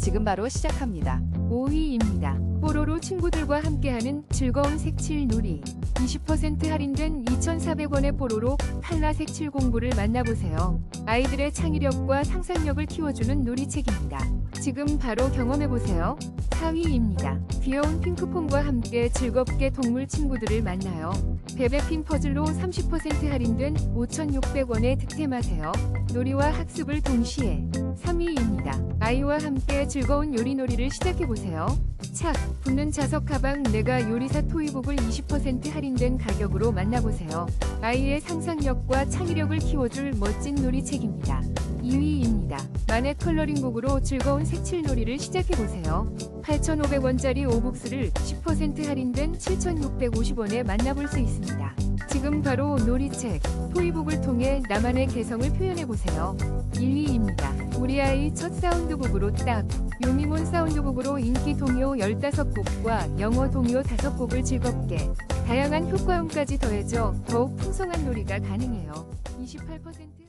지금 바로 시작합니다. 5위입니다. 뽀로로 친구들과 함께하는 즐거운 색칠 놀이. 20% 할인된 2,400원의 뽀로로 칼라 색칠 공부를 만나보세요. 아이들의 창의력과 상상력을 키워주는 놀이책입니다. 지금 바로 경험해보세요. 4위입니다. 귀여운 핑크퐁과 함께 즐겁게 동물 친구들을 만나요. 베베핀 퍼즐로 30% 할인된 5,600원에 득템하세요. 놀이와 학습을 동시에 3위입니다. 아이와 함께 즐거운 요리놀이를 시작해보세요. 착! 붙는 자석 가방 내가 요리사 토이북을 20% 할인된 가격으로 만나보세요. 아이의 상상력과 창의력을 키워줄 멋진 놀이책입니다. 2위입니다. 만의 컬러링북으로 즐거운 색칠놀이를 시작해보세요. 8,500원짜리 오북스를 10% 할인된 7,650원에 만나볼 수 있습니다. 지금 바로 놀이책, 토이북을 통해 나만의 개성을 표현해보세요. 1위입니다. 우리 아이 첫 사운드북으로 딱! 요미몬 사운드북으로 인기 동요 15곡과 영어 동요 5곡을 즐겁게 다양한 효과음까지 더해져 더욱 풍성한 놀이가 가능해요. 28%